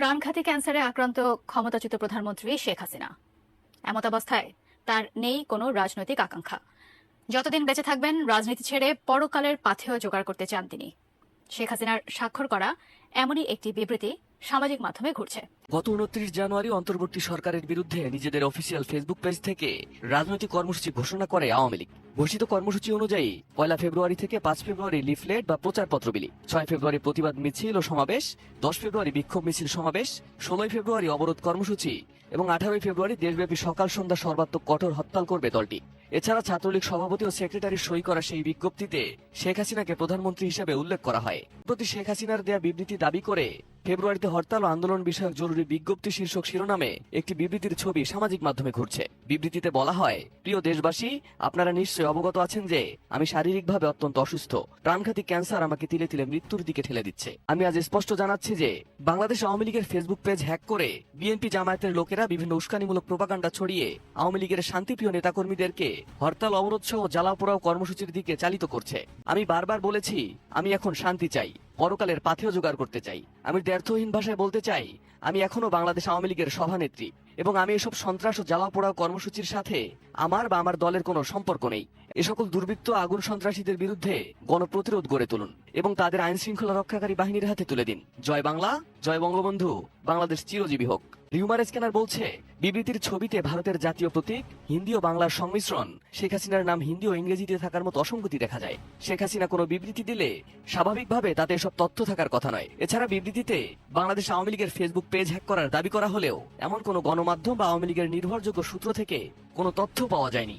প্রাণঘাতী ক্যান্সারে আক্রান্ত ক্ষমতাচ্যুত প্রধানমন্ত্রী শেখ হাসিনা। এমত অবস্থায় তার নেই কোনো রাজনৈতিক আকাঙ্ক্ষা। যতদিন বেঁচে থাকবেন, রাজনীতি ছেড়ে পরকালের পাথেয় জোগাড় করতে চান তিনি। শেখ হাসিনার স্বাক্ষর করা এমনই একটি বিবৃতি সামাজিক মাধ্যমে ঘুরছে। গত উনত্রিশ জানুয়ারি অন্তর্বর্তী সরকারের বিরুদ্ধে নিজেদের অফিসিয়াল ফেসবুক পেজ থেকে রাজনৈতিক কর্মসূচি ঘোষণা করে আওয়ামী লীগ। ঘোষিত কর্মসূচি অনুযায়ী পয়লা ফেব্রুয়ারি থেকে পাঁচ ফেব্রুয়ারি লিফলেট বা প্রচারপত্র বিলি ছয় ফেব্রুয়ারি প্রতিবাদ মিছিল ও সমাবেশ, দশ ফেব্রুয়ারি বিক্ষোভ মিছিল সমাবেশ, ষোলোই ফেব্রুয়ারি অবরোধ কর্মসূচি এবং আঠারোই ফেব্রুয়ারি দেশব্যাপী সকাল সন্ধ্যা সর্বাত্মক কঠোর হরতাল করবে দলটি। এছাড়া ছাত্রলীগ সভাপতি ও সেক্রেটারি সই করা সেই বিজ্ঞপ্তিতে শেখ হাসিনাকে প্রধানমন্ত্রী হিসেবে উল্লেখ করা হয়। প্রতি শেখ হাসিনার দেয়া বিবৃতি দাবি করে ফেব্রুয়ারিতে হরতাল আন্দোলন বিষয়ক জরুরি বিজ্ঞপ্তি শীর্ষক শিরোনামে একটি বিবৃতির ছবি সামাজিক মাধ্যমে ঘুরছে। বিবৃতিতে বলা হয়, প্রিয় দেশবাসী, আপনারা নিশ্চয়ই অবগত আছেন যে আমি শারীরিকভাবে অত্যন্ত অসুস্থ। প্রাণঘাতী ক্যান্সার আমাকে তিলে তিলে মৃত্যুর দিকে ঠেলে দিচ্ছে। আমি আজ স্পষ্ট জানাচ্ছি যে বাংলাদেশ আওয়ামী লীগের ফেসবুক পেজ হ্যাক করে বিএনপি জামায়াতের লোকেরা বিভিন্ন উস্কানিমূলক প্রপাগান্ডা ছড়িয়ে আওয়ামী লীগের শান্তিপ্রিয় নেতাকর্মীদেরকে হরতাল অবরোধ সহ জ্বালাও পোড়াও কর্মসূচির দিকে চালিত করছে। আমি বারবার বলেছি, আমি এখন শান্তি চাই। পরকালের পাথেও জোগাড় করতে চাই। আমি দ্ব্যর্থহীন ভাষায় বলতে চাই, আমি এখনও বাংলাদেশ আওয়ামী লীগের সভানেত্রী এবং আমি এসব সন্ত্রাস ও জ্বালা পোড়া কর্মসূচির সাথে আমার বা আমার দলের কোনো সম্পর্ক নেই। এ সকল দুর্বৃত্ত আগুন সন্ত্রাসীদের বিরুদ্ধে গণপ্রতিরোধ গড়ে তুলুন এবং তাদের আইন শৃঙ্খলা রক্ষাকারী বাহিনীর হাতে তুলে দিন। জয় বাংলা, জয় বঙ্গবন্ধু, বাংলাদেশ চিরজীবী হোক। রিউমার স্ক্যানার বলছে, বিবৃতির ছবিতে ভারতের জাতীয় প্রতীক, হিন্দি ও বাংলার সংমিশ্রণ। শেখ হাসিনার নাম হিন্দি ও ইংরেজিতে থাকার মতো অসঙ্গতি দেখা যায়। শেখ হাসিনা কোনো বিবৃতি দিলে স্বাভাবিকভাবে তাতে সব তথ্য থাকার কথা নয়। এছাড়া বিবৃতিতে বাংলাদেশ আওয়ামী লীগের ফেসবুক পেজ হ্যাক করার দাবি করা হলেও এমন কোনো গণমাধ্যম বা আওয়ামী লীগের নির্ভরযোগ্য সূত্র থেকে কোনো তথ্য পাওয়া যায়নি।